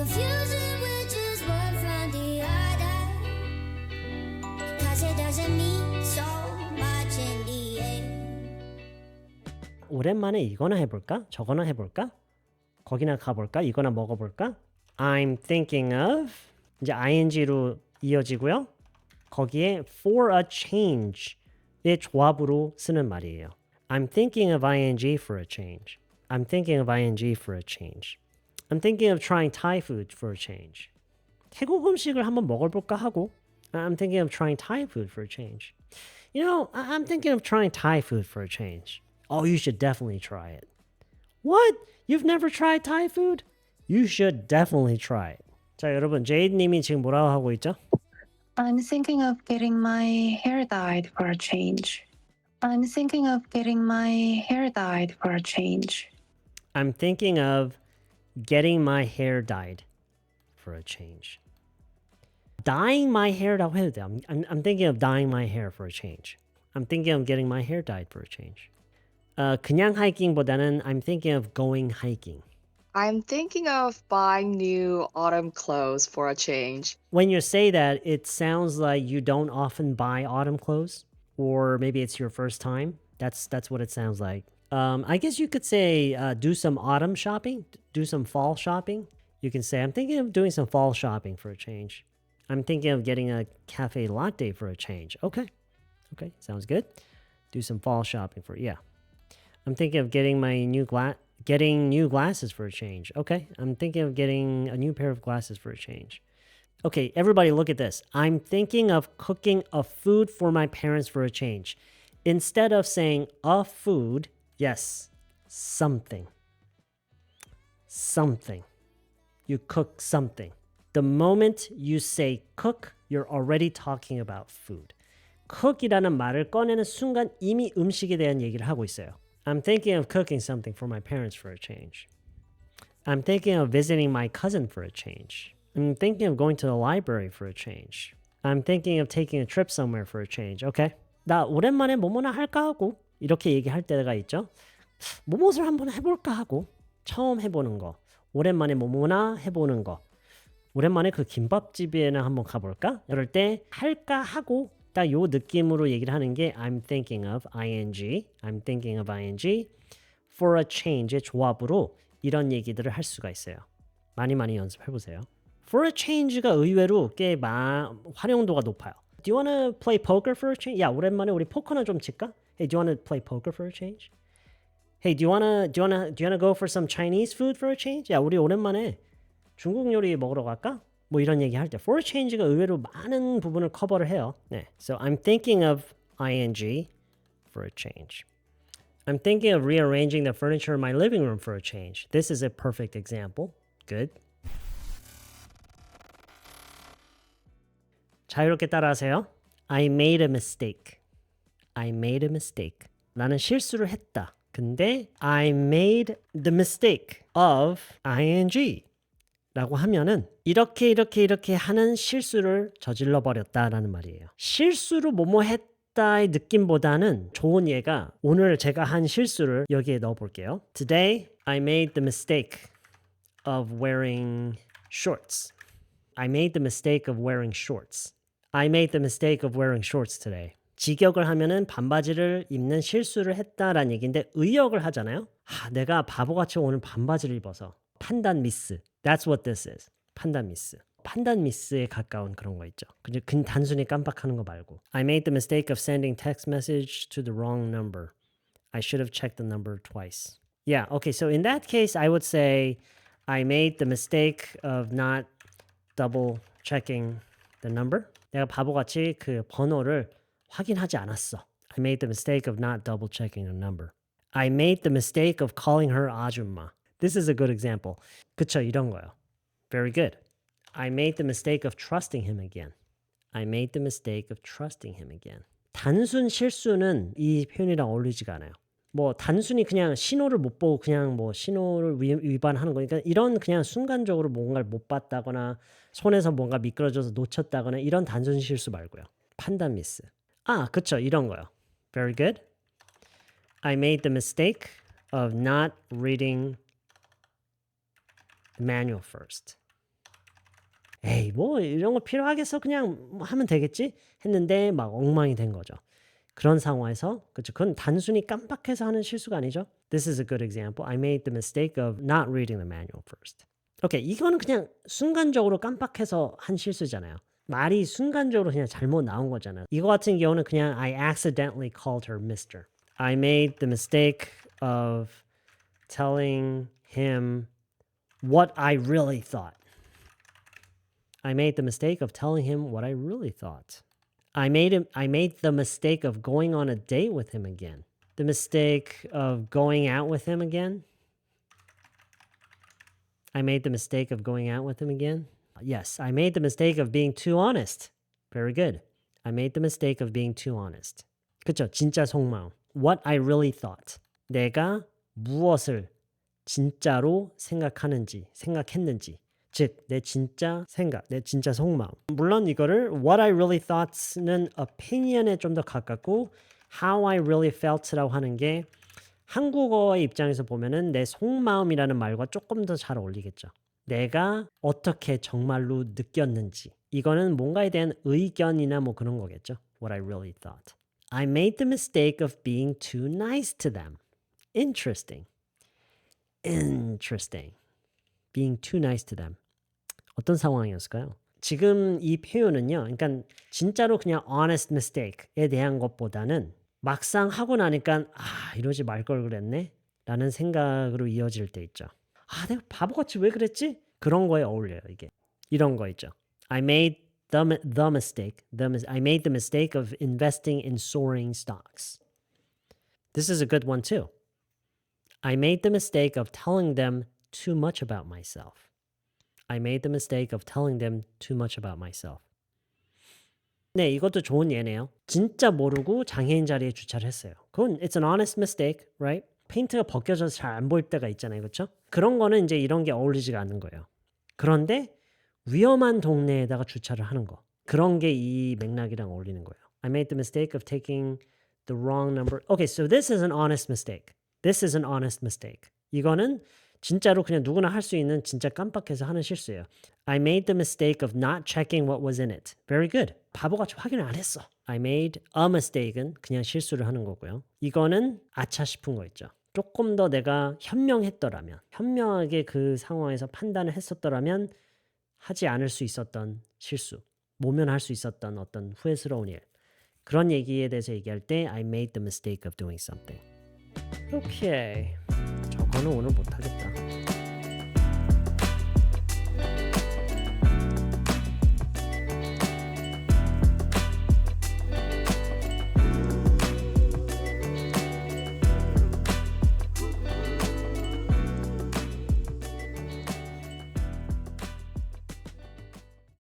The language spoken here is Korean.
Confusing which is one from the other. Cause it doesn't mean so much in the end. 오랜만에 이거나 해볼까? 저거나 해볼까? 거기나 가볼까? 이거나 먹어볼까? I'm thinking of 이제 ing로 이어지고요. 거기에 for a change의 조합으로 쓰는 말이에요. I'm thinking of ing for a change. I'm thinking of ing for a change. I'm thinking of trying Thai food for a change. 태국 음식을 한번 먹어볼까 하고 I'm thinking of trying Thai food for a change. You know, I- I'm thinking of trying Thai food for a change. Oh, you should definitely try it. What? You've never tried Thai food? You should definitely try it. 자, 여러분, 제이드님이 지금 뭐라고 하고 있죠? I'm thinking of getting my hair dyed for a change. I'm thinking of getting my hair dyed for a change. I'm thinking of getting my hair dyed for a change. Dyeing my hair라고 해도 돼. I'm, I'm, I'm thinking of dyeing my hair for a change. I'm thinking of getting my hair dyed for a change. 어, 그냥 하이킹보다는 I'm thinking of going hiking. I'm thinking of buying new autumn clothes for a change. When you say that, it sounds like you don't often buy autumn clothes, or maybe it's your first time. That's that's what it sounds like. Um, I guess you could say uh, do some autumn shopping, do some fall shopping. You can say I'm thinking of doing some fall shopping for a change. I'm thinking of getting a cafe latte for a change. Okay, okay, sounds good. Do some fall shopping for yeah. I'm thinking of getting my new gla- getting new glasses for a change. Okay, I'm thinking of getting a new pair of glasses for a change. Okay, everybody look at this. I'm thinking of cooking a food for my parents for a change. Instead of saying a food, yes, something. Something. You cook something. The moment you say cook, you're already talking about food. cook이라는 말을 꺼내는 순간 이미 음식에 대한 얘기를 하고 있어요. I'm thinking of cooking something for my parents for a change. I'm thinking of visiting my cousin for a change. I'm thinking of going to the library for a change. I'm thinking of taking a trip somewhere for a change. Okay. 나 오랜만에 뭐뭐나 할까 하고 이렇게 얘기할 때가 있죠. 뭐뭇을 한번 해볼까 하고 처음 해보는 거. 오랜만에 뭐뭐나 해보는 거. 오랜만에 그 김밥집에나 한번 가볼까? 이럴 때 할까 하고 딱 요 느낌으로 얘기를 하는 게 I'm thinking of ing, I'm thinking of ing for a change의 조합으로 이런 얘기들을 할 수가 있어요. 많이 많이 연습해 보세요. For a change가 의외로 꽤 마, 활용도가 높아요. Do you wanna play poker for a change? 야 오랜만에 우리 포커나 좀 칠까? Hey, do you wanna play poker for a change? Hey, do you wanna do you wanna do you wanna go for some Chinese food for a change? 야 우리 오랜만에 중국 요리 먹으러 갈까? 뭐 이런 얘기 할 때 for a change가 의외로 많은 부분을 커버를 해요. 네. So I'm thinking of ing for a change. I'm thinking of rearranging the furniture in my living room for a change. This is a perfect example. Good. 자유롭게 따라하세요. I made a mistake. I made a mistake. 나는 실수를 했다. 근데 I made the mistake of ing. 라고 하면은 이렇게 이렇게 이렇게 하는 실수를 저질러 버렸다라는 말이에요. 실수로 뭐뭐 했다의 느낌보다는 좋은 예가 오늘 제가 한 실수를 여기에 넣어 볼게요. Today I made the mistake of wearing shorts. I made the mistake of wearing shorts. I made the mistake of wearing shorts today. 직역을 하면은 반바지를 입는 실수를 했다라는 얘기인데 의역을 하잖아요. 하, 내가 바보같이 오늘 반바지를 입어서 판단 미스. That's what this is. 판단 미스. 판단 미스에 가까운 그런 거 있죠. 그냥 근 단순히 깜빡하는 거 말고. I made the mistake of sending text message to the wrong number. I should have checked the number twice. Yeah, okay. So in that case, I would say I made the mistake of not double checking the number. 내가 바보같이 그 번호를 확인하지 않았어. I made the mistake of not double checking the number. I made the mistake of calling her 아줌마. This is a good example. 그쵸, 이런 거요. Very good. I made the mistake of trusting him again. I made the mistake of trusting him again. 단순 실수는 이 표현이랑 어울리지가 않아요. 뭐 단순히 그냥 신호를 못 보고 그냥 뭐 신호를 위, 위반하는 거니까 이런 그냥 순간적으로 뭔가를 못 봤다거나 손에서 뭔가 미끄러져서 놓쳤다거나 이런 단순 실수 말고요. 판단 미스. 아, 그쵸. 이런 거요. Very good. I made the mistake of not reading the manual first. 에이 뭐 이런 거 필요하겠어 그냥 뭐 하면 되겠지 했는데 막 엉망이 된 거죠. 그런 상황에서 그렇죠. 그건 단순히 깜빡해서 하는 실수가 아니죠. This is a good example. I made the mistake of not reading the manual first. 오케이 이거는 그냥 순간적으로 깜빡해서 한 실수잖아요. 말이 순간적으로 그냥 잘못 나온 거잖아요. 이거 같은 경우는 그냥 I accidentally called her Mister. I made the mistake of telling him what I really thought. I made the mistake of telling him what I really thought. I made him I made the mistake of going on a date with him again. The mistake of going out with him again. I made the mistake of going out with him again. Yes, I made the mistake of being too honest. Very good. I made the mistake of being too honest. 그쵸? 진짜 속마음. What I really thought. 내가 무엇을 진짜로 생각하는지, 생각했는지. 즉, 내 진짜 생각, 내 진짜 속마음. 물론 이거를 what I really thought는 opinion에 좀 더 가깝고 how I really felt라고 하는 게 한국어의 입장에서 보면은 내 속마음이라는 말과 조금 더 잘 어울리겠죠. 내가 어떻게 정말로 느꼈는지. 이거는 뭔가에 대한 의견이나 뭐 그런 거겠죠. What I really thought. I made the mistake of being too nice to them. Interesting. Interesting. Being too nice to them. 어떤 상황이었을까요? 지금 이 표현은요. 그러니까 진짜로 그냥 honest mistake에 대한 것보다는 막상 하고 나니까 아 이러지 말 걸 그랬네 라는 생각으로 이어질 때 있죠. 아 내가 바보같이 왜 그랬지? 그런 거에 어울려요 이게. 이런 거 있죠. I made the, mi- the mistake. The, mis- I made the mistake of investing in soaring stocks. This is a good one too. I made the mistake of telling them too much about myself. I made the mistake of telling them too much about myself. 네, 이것도 좋은 예네요. 진짜 모르고 장애인 자리에 주차를 했어요. 그건 it's an honest mistake, right? 페인트가 벗겨져서 잘 안 보일 때가 있잖아요. 그렇죠? 그런 거는 이제 이런 게 어울리지가 않는 거예요. 그런데 위험한 동네에다가 주차를 하는 거. 그런 게 이 맥락이랑 어울리는 거예요. I made the mistake of taking the wrong number. Okay, so this is an honest mistake. This is an honest mistake. 이거는 진짜로 그냥 누구나 할 수 있는 진짜 깜빡해서 하는 실수예요. I made the mistake of not checking what was in it. Very good. 바보같이 확인을 안 했어. I made a mistake은 그냥 실수를 하는 거고요. 이거는 아차 싶은 거 있죠. 조금 더 내가 현명했더라면, 현명하게 그 상황에서 판단을 했었더라면 하지 않을 수 있었던 실수, 모면할 수 있었던 어떤 후회스러운 일. 그런 얘기에 대해서 얘기할 때 I made the mistake of doing something. 오케이. 저거는 오늘 못 하겠다.